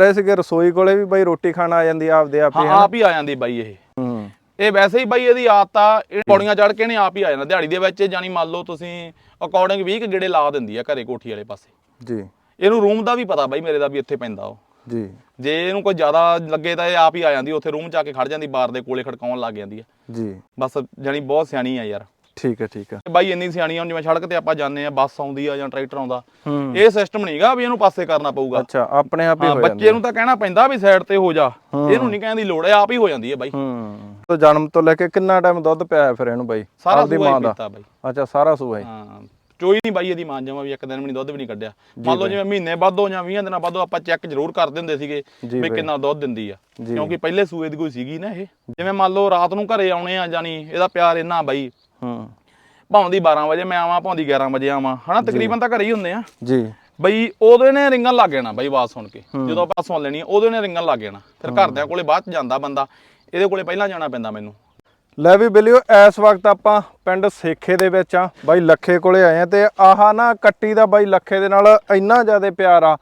ਰਹੇ ਸੀਗੇ ਰਸੋਈ ਕੋਲੇ ਵੀ ਬਾਈ ਰੋਟੀ ਖਾਣ ਆ ਜਾਂਦੀ ਆਪਦੇ ਆਪ ਹਾਂ ਹੀ ਹਨਾ? ਆਪ ਹੀ ਆ ਜਾਂਦੀ ਬਾਈ ਇਹ। ਹੂੰ। ਇਹ ਵੈਸੇ ਹੀ ਬਾਈ ਇਹਦੀ ਆਦਤ ਆ ਇਹ ਪੌੜੀਆਂ ਚੜ ਕੇ ਨੇ ਆਪ ਹੀ ਆ ਜਾਂਦਾ। ਦਿਹਾੜੀ ਦੇ ਵਿੱਚ ਜਾਨੀ ਮੰਨ ਲਓ ਤੁਸੀਂ ਅਕੋਰਡਿੰਗ 20 ਕੁ ਗੇੜੇ ਲਾ ਦਿੰਦੀ ਆ ਘਰੇ ਕੋਠੀ ਵਾਲੇ ਪਾਸੇ। ਜੀ। ਇਹਨੂੰ ਰੂਮ ਦਾ ਵੀ ਪਤਾ ਬਾਈ ਮੇਰੇ ਦਾ ਵੀ ਇੱਥੇ ਪੈਂਦਾ ਉਹ। ਜੀ। ਜੇ ਇਹਨੂੰ ਕੋਈ ਜ਼ਿਆਦਾ ਲੱਗੇ ਤਾਂ ਇਹ ਆਪ ਹੀ ਆ ਜਾਂਦੀ ਉੱਥੇ ਰੂਮ ਚ ਆ ਕੇ ਖੜ ਜਾਂਦੀ ਬਾਰ ਦੇ ਕੋਲੇ ਖੜਕਾਉਣ ਲੱਗ ਜਾਂਦੀ ਆ। ਜੀ। ਬਸ ਜਾਨੀ ਬਹੁਤ ਸਿਆਣੀ ਆ ਯਾਰ। ਠੀਕ ਹੈ ਠੀਕ ਹੈ। ਬਾਈ ਇੰਨੀ ਸਿਆਣੀ ਆ ਹੁਣ ਜਿਵੇਂ ਸੜਕ ਤੇ ਆਪਾਂ ਜਾਂਦੇ ਆ ਬੱਸ ਆਉਂਦੀ ਆ ਜਾਂ ਟਰੈਕਟਰ ਆਉਂਦਾ ਇਹ ਸਿਸਟਮ ਨਹੀਂਗਾ ਵੀ ਇਹਨੂੰ ਪਾਸੇ ਕਰਨਾ ਪਊਗਾ। ਅੱਛਾ ਆਪਣੇ ਆਪ ਹੀ ਹਾਂ ਜਾਂਦੀ ਬੱਚੇ ਨੂੰ ਤਾਂ ਕਹਿਣਾ ਪੈਂਦਾ ਵੀ ਸਾਈਡ ਤੇ ਹੋ ਜਾ ਇਹਨੂੰ ਨਹੀਂ ਕਹਿਣ ਦੀ ਲੋੜ ਹੈ ਆਪ ਹੀ ਹੋ ਜਾਂਦੀ ਹੈ ਬਾਈ। ਹੂੰ। ਤੋਂ ਜਨਮ ਤੋਂ ਲੈ ਕੇ ਕਿੰਨਾ ਟਾਈਮ ਦੁੱਧ ਪਿਆ ਫਿਰ ਇਹਨੂੰ ਬਾਈ? ਸਾਰਾ ਸੂਆ ਪੀਤਾ ਬਾਈ। ਅੱਛਾ ਸਾਰਾ ਸੂਆ ਹੀ। ਹਾਂ ਚੋਈ ਨਹੀਂ ਬਾਈ ਇਹਦੀ ਮਾਂ ਜਮਾ ਵੀ ਇੱਕ ਦਿਨ ਵੀ ਨਹੀਂ ਦੁੱਧ ਵੀ ਨਹੀਂ ਕੱਢਿਆ। ਮੰਨ ਲਓ ਜਿਵੇਂ ਮਹੀਨੇ ਬਾਅਦੋਂ ਜਾਂ 20 ਦਿਨਾਂ ਬਾਅਦੋਂ ਆਪਾਂ ਚੈੱਕ ਜ਼ਰੂਰ ਕਰਦੇ ਹੁੰਦੇ ਸੀਗੇ ਵੀ। ਕਿੰਨਾ ਦੁੱਧ ਦਿੰਦੀ ਆ। ਕਿਉਂਕਿ ਪਹਿਲੇ ਸੂਏ ਦੀ ਕੋਈ ਸੀਗੀ ਨਾ ਇਹ। ਜਿਵੇਂ ਮੰਨ ਲਓ ਰਾਤ ਨੂੰ ਘਰੇ ਆਉਣੇ ਆ ਜਾਨੀ ਇਹਦਾ ਪਿਆਰ ਇੰਨਾ ਬਾਈ ਹੂੰ। ਭਾਉਂਦੀ 12 ਵਜੇ ਮੈਂ ਆਵਾਂ ਭਾਉਂਦੀ 11 ਵਜੇ ਆਵਾਂ। ਹਨਾ ਤਕਰੀਬਨ ਤਾਂ ਘਰੇ ਹੀ ਹੁੰਦੇ ਆ। ਜੀ। ਬਈ ਉਦੋਂ ਨੇ ਰਿੰਗਣ ਲੱਗ ਜਾਣਾ ਬਈ ਆਵਾਜ਼ ਸੁਣ ਕੇ। ਜਦੋਂ ਆਪਾਂ ਸੁਣ ਲੈਣੀ ਉਦੋਂ ਨੇ ਰਿੰਗਣ ਲੱਗ ਜਾਣਾ। ਫਿਰ ਘਰਦਿਆਂ ਕੋਲੇ ਬਾਅਦ ਚ ਜਾਂਦਾ ਬੰਦਾ। ਇਹਦੇ ਕੋਲੇ ਪਹਿਲਾਂ ਜਾਣਾ ਪੈਂਦਾ ਮੈਨੂੰ। ਲੈ ਵੀ ਬਿਲਿਓ ਇਸ ਵਕਤ ਆਪਾਂ ਪਿੰਡ ਸੇਖੇ ਦੇ ਵਿੱਚ ਆ। ਬਾਈ ਲੱਖੇ ਕੋਲੇ ਆਏ ਆ ਤੇ ਆਹ ਨਾ ਕੱਟੀ ਦਾ ਬਾਈ ਲੱਖੇ ਦੇ ਨਾਲ ਇੰਨਾ ਜ਼ਿਆਦਾ ਪਿਆਰ ਆ।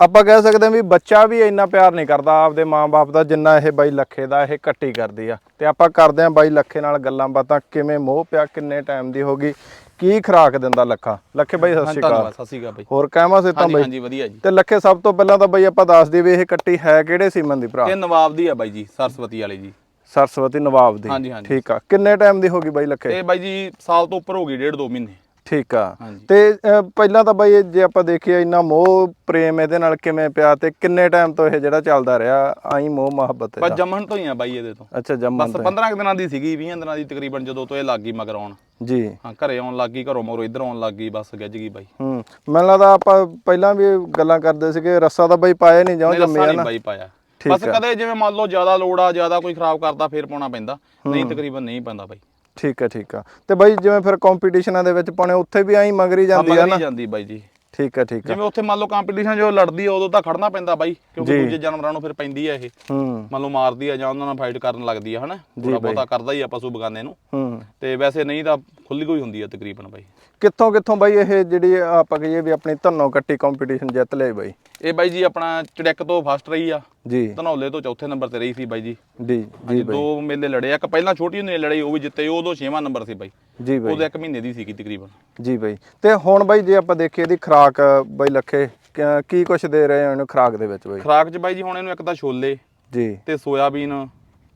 ਆਪਾਂ ਕਹਿ ਸਕਦੇ ਹਾਂ ਵੀ ਬੱਚਾ ਵੀ ਇੰਨਾ ਪਿਆਰ ਨਹੀਂ ਕਰਦਾ ਆਪਦੇ ਮਾਂ-ਬਾਪ ਦਾ ਜਿੰਨਾ ਇਹ ਬਾਈ ਲੱਖੇ ਦਾ ਇਹ ਕੱਟੀ ਕਰਦੀ ਆ। ਤੇ ਆਪਾਂ ਕਰਦੇ ਆ ਬਾਈ ਲੱਖੇ ਨਾਲ ਗੱਲਾਂ ਬਾਤਾਂ ਕਿਵੇਂ ਮੋਹ ਪਿਆ ਕਿੰਨੇ ਟਾਈਮ ਦੀ ਹੋਗੀ ਕੀ ਖਰਾਕ ਦਿੰਦਾ ਲੱਖਾ? ਲੱਖੇ ਬਾਈ ਸਤਿ ਸ਼੍ਰੀ ਧੰਨਵਾਦ ਅਕਾਲ ਸਤਿ ਸ਼੍ਰੀ ਅਕਾਲ ਬਈ। ਹੋਰ ਕਹਿਮਾ ਸੇ ਤਾਂ ਬਾਈ? ਹਾਂਜੀ ਵਧੀਆ ਜੀ। ਤੇ ਲੱਖੇ ਸਭ ਤੋਂ ਪਹਿਲਾਂ ਤਾਂ ਬਾਈ ਆਪਾਂ ਦੱਸ ਦਈਏ ਵੀ ਇਹ ਕੱਟੀ ਹੈ ਕਿਹੜੇ ਸੀਮਨ ਦੀ ਭਰਾ? ਇਹ ਨਵਾਬ ਦੀ ਆ ਬਾਈ ਜੀ ਸਰਸਵਤੀ ਵਾਲੀ ਜੀ। ਸਰਸਵਤੀ ਨਵਾਬ ਦੀ। ਹਾਂਜੀ, ਹਾਂਜੀ। ਠੀਕ ਆ। ਕਿੰਨੇ ਟਾਈਮ ਦੀ ਹੋਗੀ ਬਾਈ ਲੱਖੇ? ਇਹ ਬਾਈ ਜੀ ਸਾਲ ਤੋਂ ਉੱਪਰ ਹੋ ਗਈ ਡੇਢ ਦੋ ਮਹੀਨੇ। ਠੀਕ ਆ। ਤੇ ਅ, ਪਹਿਲਾਂ ਤਾਂ ਬਾਈ ਇਹ ਜੇ ਆਪਾਂ ਦੇਖੀਏ ਇੰਨਾ ਮੋਹ ਪ੍ਰੇਮ ਇਹਦੇ ਨਾਲ ਕਿਵੇਂ ਪਿਆ ਤੇ ਕਿੰਨੇ ਟਾਈਮ ਤੋਂ ਇਹ ਜਿਹੜਾ ਚੱਲਦਾ ਰਿਹਾ ਆਈ ਮੋਹ ਮੁਹੱਬਤ ਬਸ ਇਹਦਾ ਜੰਮਣ ਤੋਂ ਹੀ ਆ ਬਾਈ ਇਹਦੇ ਤੋਂ। ਅੱਛਾ ਜੰਮਨ ਬਸ ਤੋਂ 15 ਕੁ ਦਿਨਾਂ ਦੀ ਸੀਗੀ 20 ਦਿਨਾਂ ਦੀ ਤਕਰੀਬਨ ਜਦੋਂ ਤੋਂ ਇਹ ਲੱਗ ਗਈ ਮਗਰ ਆਉਣ। ਜੀ। ਹਾਂ ਘਰੇ ਆਉਣ ਲੱਗ ਗਈ ਘਰੋਂ ਮਗਰੋਂ ਇੱਧਰ ਆਉਣ ਲੱਗ ਗਈ ਬਸ ਗਿੱਜ ਗਈ ਬਾਈ। ਹੂੰ ਮੈਨੂੰ ਲੱਗਦਾ ਆਪਾਂ ਪਹਿਲਾਂ ਵੀ ਗੱਲਾਂ ਕਰਦੇ ਸੀਗੇ ਰੱਸਾ ਤਾਂ ਬਾਈ ਪਾਇਆ ਨਹੀਂ ਜਾਂ ਨਹੀਂ ਜੰਮਿਆ ਰੱਸਾ ਨਹੀਂ ਨਾ ਬਾਈ ਪਾਇਆ। ਠੀਕ ਬਸ ਕਦੇ ਜਿਵੇਂ ਮੰਨ ਲਓ ਜ਼ਿਆਦਾ ਲੋੜ ਆ ਜ਼ਿਆਦਾ ਕੋਈ ਖਰਾਬ ਕਰਦਾ ਫੇਰ ਪਾਉਣਾ ਪੈਂਦਾ। ਨਹੀਂ ਤਕਰੀਬਨ ਨਹੀਂ ਪੈਂਦਾ ਬਾਈ। ਠੀਕ ਆ ਠੀਕ ਆ। ਤੇ ਬਾਈ ਜਿਵੇਂ ਫਿਰ ਕੰਪੀਟੀਸ਼ਨਾਂ ਦੇ ਵਿੱਚ ਪਾਉਣੇ ਉੱਥੇ ਵੀ ਆਈ ਮਗਰੀ ਜਾਂਦੀ ਆ ਨਾ? ਹੀ ਜਾਂਦੀ ਬਾਈ ਜੀ। ਠੀਕ ਆ ਠੀਕ ਆ। ਜਿਵੇਂ ਉੱਥੇ ਮੰਨ ਲਓ ਕੰਪੀਟੀਸ਼ਨ ਜੋ ਲੜਦੀ ਆ ਉਦੋਂ ਤਾਂ ਖੜਨਾ ਪੈਂਦਾ ਬਾਈ ਕਿਉਂਕਿ। ਦੂਜੇ ਜਾਨਵਰਾਂ ਨੂੰ ਫਿਰ ਪੈਂਦੀ ਆ ਇਹ। ਹੂੰ। ਮੰਨ ਲਓ ਮਾਰਦੀ ਆ ਜਾਂ ਉਹਨਾਂ ਨਾਲ ਫਾਈਟ ਕਰਨ ਲੱਗਦੀ ਆ ਹਨਾ? ਥੋੜਾ ਬਹੁਤਾ ਕਰਦਾ ਹੀ ਆ ਪਸ਼ੂ ਬਗਾਨੇ ਨੂੰ। ਹੂੰ। ਤੇ ਵੈਸੇ ਨਹੀਂ ਤਾਂ ਖੁੱਲੀ ਕੋਈ ਹੁੰਦੀ ਆ ਤਕਰੀਬਨ ਬਾਈ। ਕਿੱਥੋਂ ਕਿੱਥੋਂ ਬਾਈ ਇਹ ਜਿਹੜੀ ਆਪਾਂ ਕਹੀਏ ਵੀ ਆਪਣੀ ਧੰਨੋ ਕੱਟੀ ਕੰਪੀਟੀਸ਼ਨ ਜਿੱਤ ਲਿਆ ਬਾਈ? ਇਹ ਬਾਈ ਜੀ ਆਪਣਾ ਚੜੈਕ ਤੋਂ ਫਸਟ ਰਹੀ ਆ। ਜੀ। ਧਨੌਲੇ ਤੋਂ ਚੌਥੇ ਨੰਬਰ ਤੇ ਰਹੀ ਸੀ ਬਾਈ ਜੀ। ਜੀ ਜੀ ਬਾਈ। ਦੋ ਮੇਲੇ ਲੜੇ। ਇੱਕ ਪਹਿਲਾਂ ਛੋਟੀ ਹੁੰਦੀ ਲੜਾਈ ਉਹ ਵੀ ਜਿੱਤੇ ਉਹ ਉਦੋਂ 6ਵਾਂ ਨੰਬਰ ਸੀ ਬਾਈ। ਜੀ ਬਾਈ। ਉਦੋਂ ਇੱਕ ਮਹੀਨੇ ਦੀ ਸੀਗੀ ਤਕਰੀਬਨ। ਜੀ ਬਾਈ। ਤੇ ਹੁਣ ਬਾਈ ਜੇ ਆਪਾਂ ਦੇਖੀਏ ਇਹਦੀ ਖੁਰਾਕ ਬਾਈ ਲੱਖੇ ਕਿ- ਕੀ ਕੁਛ ਦੇ ਰਹੇ ਹੋ ਇਹਨੂੰ ਖੁਰਾਕ ਦੇ ਵਿੱਚ ਬਾਈ? ਖਰਾਕ 'ਚ ਬਾਈ ਜੀ ਹੁਣ ਇਹਨੂੰ ਇੱਕ ਤਾਂ ਛੋਲੇ ਜੀ। ਤੇ ਸੋਇਆਬੀਨ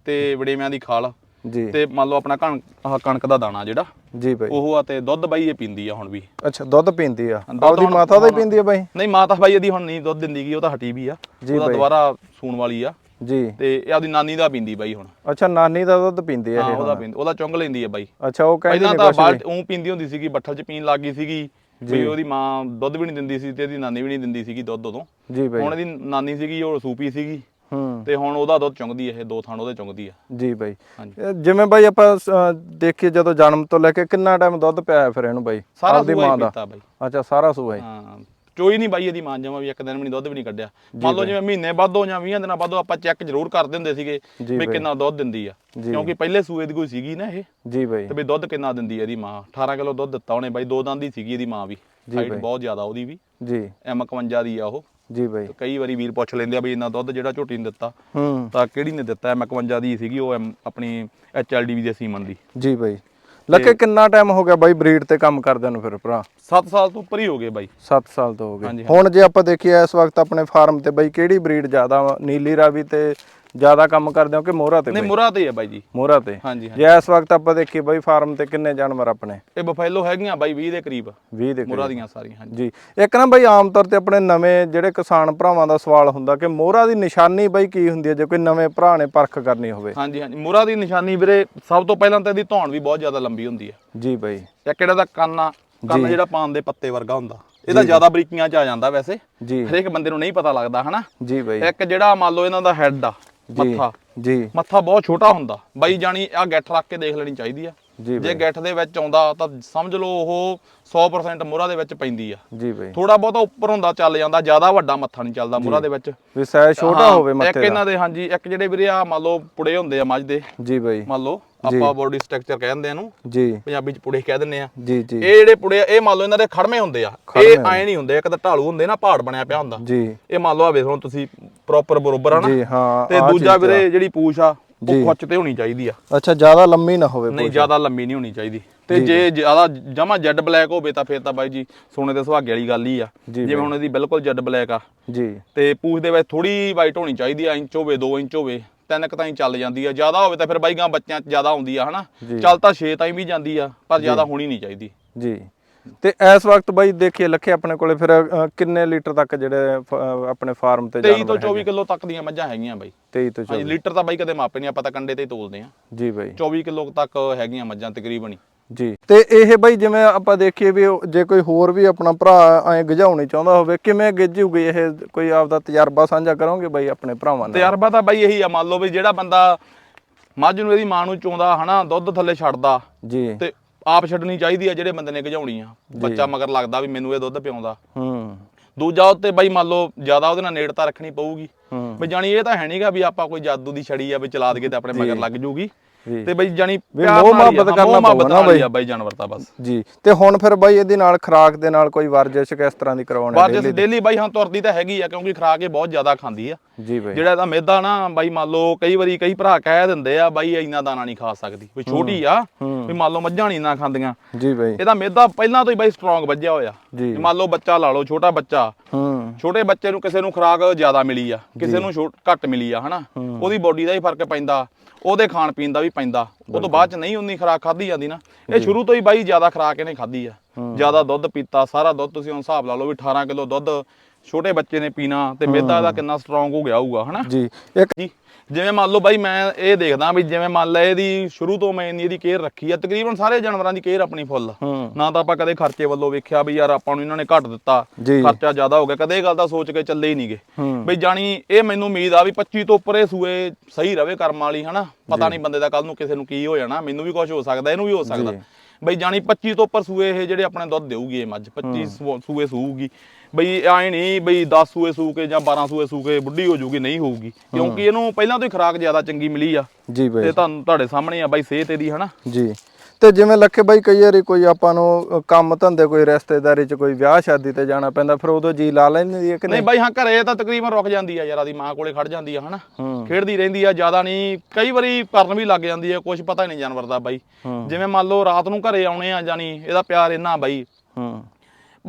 ਤੇ ਵੜੇਵਿਆਂ ਦੀ ਖਾਲ। ਜੀ। ਤੇ ਮੰਨ ਲਓ ਆਪਣਾ ਕਣਕ ਆਹ ਕਣਕ ਦਾ ਦਾਣਾ ਜਿਹੜਾ ਜੀ ਬਾਈ ਉਹ ਆ ਤੇ ਦੁੱਧ ਬਾਈ ਇਹ ਪੀਂਦੀ ਆ ਹੁਣ ਵੀ। ਅੱਛਾ ਦੁੱਧ ਪੀਂਦੀ ਆ। ਆਪਦੀ ਮਾਤਾ ਦਾ ਹੀ ਪੀਂਦੀ ਆ ਬਾਈ? ਨਹੀਂ ਮਾਤਾ ਬਾਈ ਇਹਦੀ ਹੁਣ ਨਹੀਂ ਦੁੱਧ ਦਿੰਦੀ ਗੀ ਉਹ ਤਾਂ ਹਟੀ ਵੀ ਆ। ਉਹਦਾ। ਦੁਬਾਰਾ ਸੂਣ ਵਾਲੀ ਆ। ਜੀ। ਤੇ ਇਹ ਆਪਦੀ ਨਾਨੀ ਦਾ ਪੀਂਦੀ ਬਾਈ ਹੁਣ। ਅੱਛਾ ਨਾਨੀ ਦਾ ਦੁੱਧ ਪੀਂਦੀ ਆ ਹਾਂ ਇਹ ਉਹਦਾ। ਪੀਂਦੀ ਉਹਦਾ ਚੁੰਗ ਲੈਂਦੀ ਆ ਬਾਈ। ਅੱਛਾ ਉਹ ਕਹਿੰਦੀ ਨਹੀਂ ਤਾਂ ਬਾਲਟ ਉਹ ਪੀਂਦੀ ਹੁੰਦੀ ਸੀਗੀ ਬੱਠਲ 'ਚ ਪੀਣ ਲੱਗ ਗਈ ਸੀਗੀ। ਵੀ ਉਹਦੀ ਮਾਂ ਦੁੱਧ ਵੀ ਨਹੀਂ ਦਿੰਦੀ ਸੀ ਤੇ ਇਹਦੀ ਨਾਨੀ ਵੀ ਨਹੀਂ ਦਿੰਦੀ ਸੀਗੀ ਦੁੱਧ ਉਦੋਂ। ਜੀ ਬਾਈ ਹੁਣ ਇਹਦੀ ਨਾਨੀ ਸੀਗੀ ਉਹ ਸੂਪੀ ਸੀਗੀ। ਤੇ ਹੁਣ ਉਹਦਾ ਦੁੱਧ ਚੁੰਗਦੀ ਇਹ ਦੋ ਥਾਣ ਉਹਦੇ ਚੁੰਗਦੀ ਆ। ਜੀ ਬਾਈ। ਜਿਵੇਂ ਬਾਈ ਆਪਾਂ ਦੇਖੀਏ ਜਦੋਂ ਜਨਮ ਤੋਂ ਲੈ ਕੇ ਕਿੰਨਾ ਟਾਈਮ ਦੁੱਧ ਪਿਆ ਫਿਰ ਇਹਨੂੰ ਬਾਈ? ਸਾਰਾ ਆਪਦੀ ਸੂਆ ਮਾਂ ਹੀ ਦਾ। ਪੀਤਾ ਬਾਈ। ਅੱਛਾ ਸਾਰਾ ਸੂਆ ਹੀ? ਹਾਂ। ਚੋਈ ਨਹੀਂ ਬਾਈ ਇਹਦੀ ਮਾਂ ਜਮਾ ਵੀ ਇੱਕ ਦਿਨ ਵੀ ਨਹੀਂ ਦੁੱਧ ਵੀ ਨਹੀਂ ਕੱਢਿਆ। ਮੰਨ ਲਓ ਜਿਵੇਂ ਮਹੀਨੇ ਬਾਅਦੋਂ ਜਾਂ 20 ਦਿਨਾਂ ਬਾਅਦੋਂ ਆਪਾਂ ਚੈੱਕ ਜ਼ਰੂਰ ਕਰਦੇ ਹੁੰਦੇ ਸੀਗੇ ਵੀ। ਕਿੰਨਾ ਦੁੱਧ ਦਿੰਦੀ ਆ। ਕਿਉਂਕਿ ਪਹਿਲੇ ਸੂਏ ਦੀ ਕੋਈ ਸੀਗੀ ਨਾ ਇਹ। ਜੀ ਬਾਈ। ਤੇ ਵੀ ਦੁੱਧ ਕਿੰਨਾ ਦਿੰਦੀ ਆ ਇਹਦੀ ਮਾਂ। 18 ਕਿਲੋ ਦੁੱਧ ਦਿੱਤਾ ਉਹਨੇ ਬਾਈ ਦੋ ਦੰਦ ਦੀ ਸੀਗੀ ਇਹਦੀ ਮਾਂ ਵੀ। ਹਾਈਟ। ਬਹੁਤ ਜ਼ਿਆਦਾ ਉਹਦੀ ਵੀ। ਜੀ। ਐਮ 51 ਦੀ ਆ ਉਹ। ਜੀ ਬਾਈ। ਕਈ ਵਾਰੀ ਵੀਰ ਪੁੱਛ ਲੈਂਦੇ ਆ ਵੀ ਇੰਨਾ ਦੁੱਧ ਜਿਹੜਾ ਝੋਟੀ ਨੇ ਦਿੱਤਾ। ਹੂੰ। ਤਾਂ ਕਿਹੜੀ ਨੇ ਦਿੱਤਾ? ਐਮ 51 ਦੀ ਸੀਗੀ ਉਹ ਆਪਣੀ ਐਚਐਲਡੀ ਦੇ ਸੀਮਨ ਦੀ। ਜੀ ਬਾਈ। ਲੱਕੇ ਕਿੰਨਾ ਟਾਈਮ ਹੋ ਗਿਆ ਬਾਈ ਬਰੀਡ ਤੇ ਕੰਮ ਕਰਦਿਆਂ ਨੂੰ ਫਿਰ ਭਰਾ? 7 ਸਾਲ ਤੋਂ ਉੱਪਰ ਹੀ ਹੋ ਗਏ ਬਾਈ। 7 ਸਾਲ ਤੋਂ ਹੋ ਗਏ। ਹੁਣ ਜੇ ਆਪਾਂ ਦੇਖੀਏ ਇਸ ਵਕਤ ਆਪਣੇ ਫਾਰਮ ਤੇ ਬਾਈ ਕਿਹੜੀ ਬਰੀਡ ਜ਼ਿਆਦਾ? ਨੀਲੀ ਰਾਵੀ ਤੇ ਜ਼ਿਆਦਾ ਕੰਮ ਕਰਦੇ ਹੋ ਕਿ ਮੋਹਰਾ ਤੇ ਨਹੀਂ ਮੁਰਾ ਤੇ ਆ ਬਾਈ ਜੀ। ਮੋਹਰਾ ਤੇ? ਹਾਂਜੀ ਜੇ ਇਸ ਵਕਤ ਆਪਾਂ ਦੇਖੀਏ ਬਾਈ ਫਾਰਮ ਤੇ ਕਿੰਨੇ ਜਾਨਵਰ ਆਪਣੇ? ਇਹ ਬਫੈਲੋ ਹੈਗੀਆਂ ਬਾਈ 20 ਦੇ ਕਰੀਬ। 20 ਦੇ ਕਰੀਬ। ਦੀਆਂ ਸਾਰੀਆਂ ਹਾਂਜੀ। ਜੀ। ਇੱਕ ਨਾ ਬਾਈ ਆਮ ਤੌਰ ਤੇ ਆਪਣੇ ਨਵੇਂ ਜਿਹੜੇ ਕਿਸਾਨ ਭਰਾਵਾਂ ਦਾ ਸਵਾਲ ਹੁੰਦਾ ਕਿ ਮੋਹਰਾ ਦੀ ਨਿਸ਼ਾਨੀ ਬਾਈ ਕੀ ਹੁੰਦੀ ਹੈ ਜੇ ਕੋਈ ਨਵੇਂ ਭਰਾ ਨੇ ਪਰਖ ਕਰਨੀ ਹੋਵੇ? ਹਾਂਜੀ ਹਾਂਜੀ। ਮੁਰਾ ਦੀ ਨਿਸ਼ਾਨੀ ਵੀਰੇ ਸਭ ਤੋਂ ਪਹਿਲਾਂ ਤਾਂ ਇਹਦੀ ਧੌਣ ਵੀ ਬਹੁਤ ਜ਼ਿਆਦਾ ਲੰਬੀ ਹੁੰਦੀ ਆ ਜੀ ਬਾਈ। ਇੱਕ ਇਹਦਾ ਦਾ ਕੰਨ ਆ ਕੰਨ ਜਿਹੜਾ ਪਾਨ ਦੇ ਪੱਤੇ ਵਰਗਾ ਹੁੰਦਾ। ਇਹਦਾ ਜ਼ਿਆਦਾ ਬਰੀਕੀਆਂ ਚ ਆ ਜਾਂਦਾ ਵੈਸੇ। ਜੀ। ਹਰੇਕ ਬੰਦੇ ਨੂੰ ਨਹੀਂ ਪਤਾ ਲੱਗਦਾ ਹਨਾ? ਜੀ ਬਾਈ। ਇੱਕ ਜਿਹੜਾ ਮੰਨ ਲਓ ਇਹਨਾਂ ਦਾ ਹੈੱਡ ਆ ਜੀ ਮੱਥਾ। ਜੀ। ਮੱਥਾ ਬਹੁਤ ਛੋਟਾ ਹੁੰਦਾ। ਬਾਈ ਜਾਣੀ ਆ ਗੱਠ ਰੱਖ ਕੇ ਦੇਖ ਲੈਣੀ ਚਾਹੀਦੀ ਆ। ਜੀ ਜੇ ਗੱਠ ਦੇ ਵਿੱਚ ਆਉਂਦਾ ਤਾਂ ਸਮਝ ਲਓ ਉਹ 100% ਮੁਰਾ ਦੇ ਵਿੱਚ ਪੈਂਦੀ ਆ। ਜੀ ਬਾਈ। ਥੋੜਾ ਬਹੁਤਾ ਉੱਪਰ ਹੁੰਦਾ ਚੱਲ ਜਾਂਦਾ ਜ਼ਿਆਦਾ ਵੱਡਾ ਮੱਥਾ ਨਹੀਂ ਚੱਲਦਾ ਮੁਰਾ ਦੇ ਵਿੱਚ। ਵੀ ਸਾਇਜ਼ ਛੋਟਾ ਹੋਵੇ ਇੱਕ ਮੱਥੇ ਦਾ। ਇਹਨਾਂ ਦੇ ਹਾਂਜੀ ਇੱਕ ਜਿਹੜੇ ਵੀਰੇ ਆ ਮੰਨ ਲਓ ਪੁੜੇ ਹੁੰਦੇ ਆ ਮੱਝ ਦੇ। ਜੀ ਬਾਈ। ਮੰਨ ਲਓ। ਆਪਾਂ ਬੋਡੀ ਸਟਰਕਚਰ ਕਹਿੰਦੇ ਆ ਇਹਨੂੰ। ਜੀ। ਪੰਜਾਬੀ ਚ ਪੁੜੇ ਕਹਿ ਦਿੰਦੇ ਆ। ਜੀ ਜੀ। ਇਹ ਜਿਹੜੇ ਪੁੜੇ ਇਹ ਮੰਨ ਲਓ ਇਹਨਾਂ ਦੇ ਖੜਮੇ ਹੁੰਦੇ ਆ। ਇਹ ਐ ਨਹੀਂ ਹੁੰਦੇ ਇੱਕ ਤਾਂ ਢਾਲੂ ਹੁੰਦੇ ਨਾ ਪਹਾੜ ਬਣਿਆ ਪਿਆ ਹੁੰਦਾ। ਜੀ। ਇਹ ਮੰਨ ਲਓ ਆ ਵੇਖੋ ਤੁਸੀਂ ਪ੍ਰੋਪਰ ਬਰੋਬਰ ਆ ਨਾ। ਜੀ ਹਾਂ ਤੇ ਦੂਜਾ। ਵੀਰੇ ਜਿਹੜੀ ਪੂਛ ਆ। ਉਹ ਖੁੱਚ ਤੇ ਹੋਣੀ ਚਾਹੀਦੀ ਆ। ਅੱਛਾ ਜ਼ਿਆਦਾ ਲੰਮੀ ਨਾ ਹੋਵੇ ਨਹੀਂ ਜ਼ਿਆਦਾ ਲੰਮੀ ਨਹੀਂ ਹੋਣੀ ਚਾਹੀਦੀ। ਤੇ ਜੇ। ਜ਼ਿਆਦਾ ਜਮਾ ਜੈਡ ਬਲੈਕ ਹੋਵੇ ਤਾਂ ਫਿਰ ਤਾਂ ਬਾਈ ਜੀ ਸੋਨੇ ਦੇ ਸੁਹਾਗੇ ਵਾਲੀ ਗੱਲ ਹੀ ਆ। ਜਿਵੇਂ ਹੁਣ ਇਹਦੀ ਬਿਲਕੁਲ ਜੈਡ ਬਲੈਕ ਆ। ਜੀ। ਤੇ ਪੂਛ ਦੇ ਵਿੱਚ ਥੋੜੀ ਵਾਈਟ ਹੋਣੀ ਚਾਹੀਦੀ ਆ ਇੰਚ ਹੋਵੇ 2 ਇੰਚ ਹੋਵੇ। ਤਿੰਨ ਕੁ ਤਾਈਂ ਚੱਲ ਜਾਂਦੀ ਆ ਜ਼ਿਆਦਾ ਹੋਵੇ ਤਾਂ ਫਿਰ ਬਾਈ ਗਾਂ ਬੱਚਿਆਂ 'ਚ ਜ਼ਿਆਦਾ ਆਉਂਦੀ ਆ ਹਨਾ। ਚੱਲ ਤਾਂ 6 ਤਾਈਂ ਵੀ ਜਾਂਦੀ ਆ ਪਰ ਜ਼ਿਆਦਾ ਹੋਣੀ ਨਹੀਂ ਚਾਹੀਦੀ। ਜੀ। ਤੇ ਇਸ ਵਕਤ ਬਾਈ ਦੇਖੀਏ ਲੱਖੇ ਆਪਣੇ ਕੋਲੇ ਫਿਰ ਕਿੰਨੇ ਲੀਟਰ ਤੱਕ ਜਿਹੜੇ ਆਪਣੇ ਫਾਰਮ ਤੇ 23 ਤੋਂ ਜਾਨਵਰ 24 ਕਿਲੋ ਤੱਕ ਦੀਆਂ ਮੱਝਾਂ ਹੈਗੀਆਂ ਬਾਈ। 23 ਤੋਂ ਹਾਂਜੀ 24 ਲੀਟਰ ਤਾਂ ਬਾਈ ਕਦੇ ਮਾਪੇ ਨਹੀਂ ਆਪਾਂ ਤਾਂ ਕੰਡੇ ਤੇ ਹੀ ਤੋਲਦੇ ਆ ਜੀ ਬਾਈ। 24 ਕਿਲੋ ਤੱਕ ਹੈਗੀਆਂ ਮੱਝਾਂ ਤਕਰੀਬਨ ਹੀ। ਜੀ। ਤੇ ਇਹ ਬਾਈ ਜਿਵੇਂ ਆਪਾਂ ਦੇਖੀਏ ਵੀ ਜੇ ਕੋਈ ਹੋਰ ਵੀ ਆਪਣਾ ਭਰਾ ਐ ਗਝਾਉਣੀ ਚਾਹੁੰਦਾ ਹੋਵੇ ਕਿਵੇਂ ਗਿੱਜੂਗੀ ਇਹ ਕੋਈ ਆਪਦਾ ਤਜਰਬਾ ਸਾਂਝਾ ਕਰੋਗੇ ਬਾਈ ਆਪਣੇ ਭਰਾਵਾਂ ਨਾਲ? ਤਜਰਬਾ ਤਾਂ ਬਾਈ ਇਹੀ ਆ ਮੰਨ ਲਓ ਵੀ ਜਿਹੜਾ ਬੰਦਾ ਮੱਝ ਨੂੰ ਇਹਦੀ ਮਾਂ ਨੂੰ ਚੋਂਦਾ ਹਨਾ ਦੁੱਧ ਥੱਲੇ ਛੱਡਦਾ ਜੀ। ਤੇ ਆਪ ਛੱਡਣੀ ਚਾਹੀਦੀ ਆ ਜਿਹੜੇ ਬੰਦੇ ਨੇ ਗਜਾਉਣੀ ਆ। ਬੱਚਾ ਮਗਰ ਲੱਗਦਾ ਵੀ ਮੈਨੂੰ ਇਹ ਦੁੱਧ ਪਿਆਉਂਦਾ ਹੂੰ। ਦੂਜਾ ਉੱਤੇ ਬਾਈ ਮੰਨ ਲਓ ਜ਼ਿਆਦਾ ਉਹਦੇ ਨਾਲ ਨੇੜਤਾ ਰੱਖਣੀ ਪਊਗੀ। ਵੀ ਜਾਣੀ ਇਹ ਤਾਂ ਹੈ ਨਹੀਂਗਾ ਵੀ ਆਪਾਂ ਕੋਈ ਜਾਦੂ ਦੀ ਛੜੀ ਆ ਵੀ ਚਲਾ ਦਈਏ ਤੇ ਆਪਣੇ ਮਗਰ ਲੱਗ ਜੂਗੀ। ਤੇ ਬਈ ਵੀ ਪਿਆਰ ਨਾਲ ਹੀ ਮੁਹੱਬਤ ਹਾਂ, ਕਰਨਾ ਪਊਗਾ ਹੀ ਬਾਈ। ਜਾਨਵਰ ਤਾਂ ਬਸ। ਜੀ ਤੇ ਹੁਣ ਫਿਰ ਬਾਈ ਇਹਦੇ ਨਾਲ ਖਰਾਕ ਦੇ ਨਾਲ ਕੋਈ ਵਰਜਿਸ਼ ਕਿਸ ਤਰ੍ਹਾਂ ਦੀ ਕਰਵਾਉਣੀ ਪਰ ਜੇ ਡੇਲੀ ਬਾਈ ਹਾਂ ਤੁਰਦੀ ਤਾਂ ਹੈਗੀ ਆ ਕਿਉਂਕਿ ਖਰਾਕ ਇਹ ਬਹੁਤ ਜ਼ਿਆਦਾ ਖਾਂਦੀ ਆ। ਜੀ ਬਾਈ। ਜਿਹੜਾ ਇਹਦਾ ਮਿਹਦਾ ਨਾ ਬਾਈ ਮੰਨ ਲਓ ਕਈ ਵਾਰੀ ਕਈ ਭਰਾ ਕਹਿ ਦਿੰਦੇ ਆ ਬਾਈ ਇੰਨਾ ਦਾਣਾ ਨਹੀਂ ਖਾ ਸਕਦੀ। ਵੀ ਛੋਟੀ ਆ। ਵੀ ਮੰਨ ਲਓ ਮੱਝਾਂ ਨਹੀਂ ਨਾ ਖਾਂਦੀਆਂ। ਜੀ ਬਾਈ। ਇਹਦਾ ਮਿਹਦਾ ਪਹਿਲਾਂ ਤੋਂ ਹੀ ਬਾਈ ਸਟਰੋਂਗ ਵੱਜਿਆ ਹੋਇਆ। ਜੀ। ਮੰਨ ਲਓ ਬੱਚਾ ਲਾ ਲਓ ਛੋਟਾ ਬੱਚਾ। ਹੂੰ। ਛੋਟੇ ਬੱਚੇ ਨੂੰ ਕਿਸੇ ਨੂੰ ਖੁਰਾਕ ਜ਼ਿਆਦਾ ਮਿਲੀ ਆ ਕਿਸੇ ਨੂੰ ਛੋਟ ਘੱਟ ਮਿਲੀ ਆ ਹਨਾ? ਉਹਦੀ ਬੋਡੀ ਦਾ ਹੀ ਫ਼ਰਕ ਪੈਂਦਾ ਉਹਦੇ ਖਾਣ ਪੀਣ ਦਾ ਵੀ ਪੈਂਦਾ। ਉਹ ਤੋਂ ਬਾਅਦ ਚ ਨਹੀਂ ਉਨੀ ਖੁਰਾਕ ਖਾਧੀ ਜਾਂਦੀ ਨਾ। ਇਹ ਸ਼ੁਰੂ ਤੋਂ ਹੀ ਬਾਈ ਜ਼ਿਆਦਾ ਖੁਰਾਕ ਇਹਨੇ ਖਾਧੀ ਆ। ਜ਼ਿਆਦਾ ਦੁੱਧ ਪੀਤਾ ਸਾਰਾ ਦੁੱਧ ਤੁਸੀਂ ਹੁਣ ਹਿਸਾਬ ਲਾ ਲਓ ਵੀ 18 ਕਿਲੋ ਦੁੱਧ ਛੋਟੇ ਬੱਚੇ ਨੇ ਪੀਣਾ ਤੇ ਮਿਹਦਾ ਦਾ ਕਿੰਨਾ ਸਟਰੋਂਗ ਹੋ ਗਿਆ ਹੋਊਗਾ ਹਨਾ? ਜੀ ਇੱਕ ਜੀ ਜਿਵੇਂ ਮੰਨ ਲਓ ਬਾਈ ਮੈਂ ਇਹ ਦੇਖਦਾ ਵੀ ਜਿਵੇਂ ਮੰਨ ਲੈ ਇਹਦੀ ਸ਼ੁਰੂ ਤੋਂ ਮੈਂ ਇਹਦੀ ਕੇਅਰ ਰੱਖੀ ਆ ਤਕਰੀਬਨ ਸਾਰੇ ਜਾਨਵਰਾਂ ਦੀ ਕੇਅਰ ਆਪਣੀ ਫੁੱਲ ਨਾ ਤਾਂ ਆਪਾਂ ਕਦੇ ਖਰਚੇ ਵੱਲੋਂ ਵੇਖਿਆ ਵੀ ਯਾਰ ਆਪਾਂ ਨੂੰ ਇਹਨਾਂ ਨੇ ਘੱਟ ਦਿੱਤਾ ਖਰਚਾ ਜ਼ਿਆਦਾ ਹੋ ਗਿਆ ਕਦੇ ਇਹ ਗੱਲ ਦਾ ਸੋਚ ਕੇ ਚੱਲੇ ਹੀ ਨਹੀਂਗੇ ਬਈ ਜਾਣੀ ਇਹ ਮੈਨੂੰ ਉਮੀਦ ਆ ਵੀ 25 ਤੋਂ ਉੱਪਰ ਇਹ ਸੂਏ ਸਹੀ ਰਵੇ ਕਰਮ ਵਾਲੀ ਹਨਾ? ਪਤਾ ਨਹੀਂ ਬੰਦੇ ਦਾ ਕੱਲ ਨੂੰ ਕਿਸੇ ਨੂੰ ਕੀ ਹੋ ਜਾਣਾ ਮੈਨੂੰ ਵੀ ਕੁਝ ਹੋ ਸਕਦਾ ਇਹਨੂੰ ਵੀ ਹੋ ਸਕਦਾ। ਬਈ ਜਾਣੀ 25 ਤੋਂ ਉੱਪਰ ਸੂਏ ਇਹ ਜਿਹੜੇ ਆਪਣੇ ਦੁੱਧ ਦੇਊਗੀ ਇਹ ਮੱਝ 25 ਸੂ- ਸੂਏ ਸੂਊਗੀ। ਬਈ ਐ ਨਹੀਂ ਬਈ 10 ਸੂਏ ਸੂ ਕੇ ਜਾਂ 12 ਸੂਏ ਸੂ ਕੇ ਬੁੱਢੀ ਹੋ ਜਾਊਗੀ ਨਹੀਂ ਹੋਊਗੀ। ਕਿਉਂਕਿ ਇਹਨੂੰ ਪਹਿਲਾਂ ਤੋਂ ਹੀ ਖੁਰਾਕ ਜ਼ਿਆਦਾ ਚੰਗੀ ਮਿਲੀ ਆ। ਜੀ ਬਾਈ। ਤੇ ਤੁਹਾਨੂੰ ਤੁਹਾਡੇ ਸਾਹਮਣੇ ਆ ਬਾਈ ਸਿਹਤ ਇਹਦੀ ਹਨਾ? ਜੀ। ਤੇ ਜਿਵੇਂ ਲੱਖੇ ਬਾਈ ਕਈ ਵਾਰੀ ਕੋਈ ਆਪਾਂ ਨੂੰ ਕੰਮ ਧੰਦੇ ਕੋਈ ਰਿਸ਼ਤੇਦਾਰੀ ਚ ਕੋਈ ਵਿਆਹ ਸ਼ਾਦੀ ਤੇ ਜਾਣਾ ਪੈਂਦਾ ਫਿਰ ਉਦੋਂ ਜੀ ਲਾ ਲੈਂਦੀ ਹੈ ਕਿ ਨਹੀਂ ਬਾਈ ਹਾਂ ਘਰੇ ਤਾਂ ਤਕਰੀਬਨ ਰੁਕ ਜਾਂਦੀ ਆ ਯਾਰ ਆਦੀ ਮਾਂ ਕੋਲੇ ਖੜ ਜਾਂਦੀ ਆ ਹਨਾ? ਖੇਡਦੀ ਰਹਿੰਦੀ ਆ ਜ਼ਿਆਦਾ ਨਹੀਂ। ਕਈ ਵਾਰੀ ਕਰਨ ਵੀ ਲੱਗ ਜਾਂਦੀ ਆ ਕੁਝ ਪਤਾ ਹੀ ਨਹੀਂ ਜਾਨਵਰ ਦਾ ਬਾਈ। ਜਿਵੇਂ ਮੰਨ ਲਓ ਰਾਤ ਨੂੰ ਘਰੇ ਆਉਣੇ ਆ ਜਾਨੀ ਇਹਦਾ ਪਿਆਰ ਇੰਨਾ ਬਾਈ।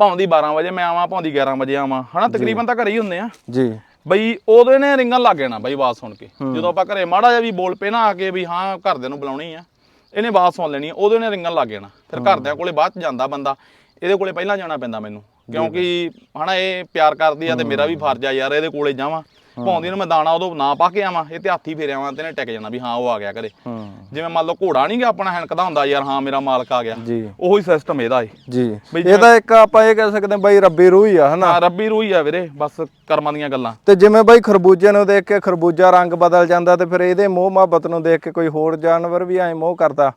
ਹੂੰ ਭਾਵੇਂ ਦੀ 12 ਵਜੇ ਮੈਂ ਆਵਾਂ ਭਾਵੇਂ ਦੀ 11 ਵਜੇ ਆਵਾਂ। ਹਨਾ ਤਕਰੀਬਨ ਤਾਂ ਘਰੇ ਹੀ ਹੁੰਦੇ ਆ। ਜੀ। ਬਈ ਉਦੋਂ ਨੇ ਰਿੰਗਣ ਲੱਗ ਜਾਣਾ ਬਾਈ ਆਵਾਜ਼ ਸੁਣ ਕੇ। ਜਦੋਂ ਆਪਾਂ ਘਰੇ ਮਾੜਾ ਜਿਹਾ ਵੀ ਬੋਲ ਪਏ ਨਾ ਆ ਕੇ ਵੀ ਹਾਂ ਘਰਦਿਆਂ ਨੂੰ ਬੁਲਾਉਣੀ ਆ ਇਹਨੇ ਆਵਾਜ਼ ਸੁਣ ਲੈਣੀ ਉਦੋਂ ਨੇ ਰਿੰਗਣ ਲੱਗ ਜਾਣਾ। ਫਿਰ ਘਰਦਿਆਂ ਕੋਲੇ ਬਾਅਦ ਚ ਜਾਂਦਾ ਬੰਦਾ ਇਹਦੇ ਕੋਲੇ ਪਹਿਲਾਂ ਜਾਣਾ ਪੈਂਦਾ ਮੈਨੂੰ। ਕਿਉਂਕਿ ਹਨਾ ਇਹ ਪਿਆਰ ਕਰਦੀ ਆ ਤੇ ਮੇਰਾ ਵੀ ਫਰਜ਼ ਆ ਯਾਰ ਇਹਦੇ ਕੋਲੇ ਜਾਵਾਂ। ਭਾਉਂਦੀ ਨੂੰ ਮੈਂ ਦਾਣਾ ਉਦੋਂ ਨਾ ਪਾ ਕੇ ਆਵਾਂ ਇਹ ਤੇ ਹੱਥੀ ਫੇਰਿਆ ਆਵਾਂ ਤੇ ਇਹਨੇ ਟਿਕ ਜਾਣਾ ਵੀ ਹਾਂ ਉਹ ਆ ਗਿਆ ਹੂੰ। ਜਿਵੇਂ ਮੰਨ ਲਓ ਘੋੜਾ ਨਹੀਂ ਗਾ ਆਪਣਾ ਹੈਣਕਦਾ ਹੁੰਦਾ ਯਾਰ ਹਾਂ ਮੇਰਾ ਮਾਲਕ ਆ ਗਿਆ। ਉਹੀ ਸਿਸਟਮ ਇਹਦਾ ਏ। ਜੀ। ਬਈ ਇਹਦਾ ਇੱਕ ਆਪਾਂ ਇਹ ਕਹਿ ਸਕਦੇ ਹਾਂ ਬਾਈ ਰੱਬੀ ਰੂਹ ਹੀ ਆ ਹਨਾ? ਹਾਂ ਰੱਬੀ ਰੂਹੀ ਆ ਵੀਰੇ ਬਸ ਕਰਮਾਂ ਦੀਆਂ ਗੱਲਾਂ। ਤੇ ਜਿਵੇਂ ਬਾਈ ਖਰਬੂਜੇ ਨੂੰ ਦੇਖ ਕੇ ਖਰਬੂਜਾ ਰੰਗ ਬਦਲ ਜਾਂਦਾ ਤੇ ਫਿਰ ਇਹਦੇ ਮੋਹ ਮੁਹੱਬਤ ਨੂੰ ਦੇਖ ਕੇ ਕੋਈ ਹੋਰ ਜਾਨਵਰ ਵੀ ਐਂ ਮੋਹ ਕਰਦਾ।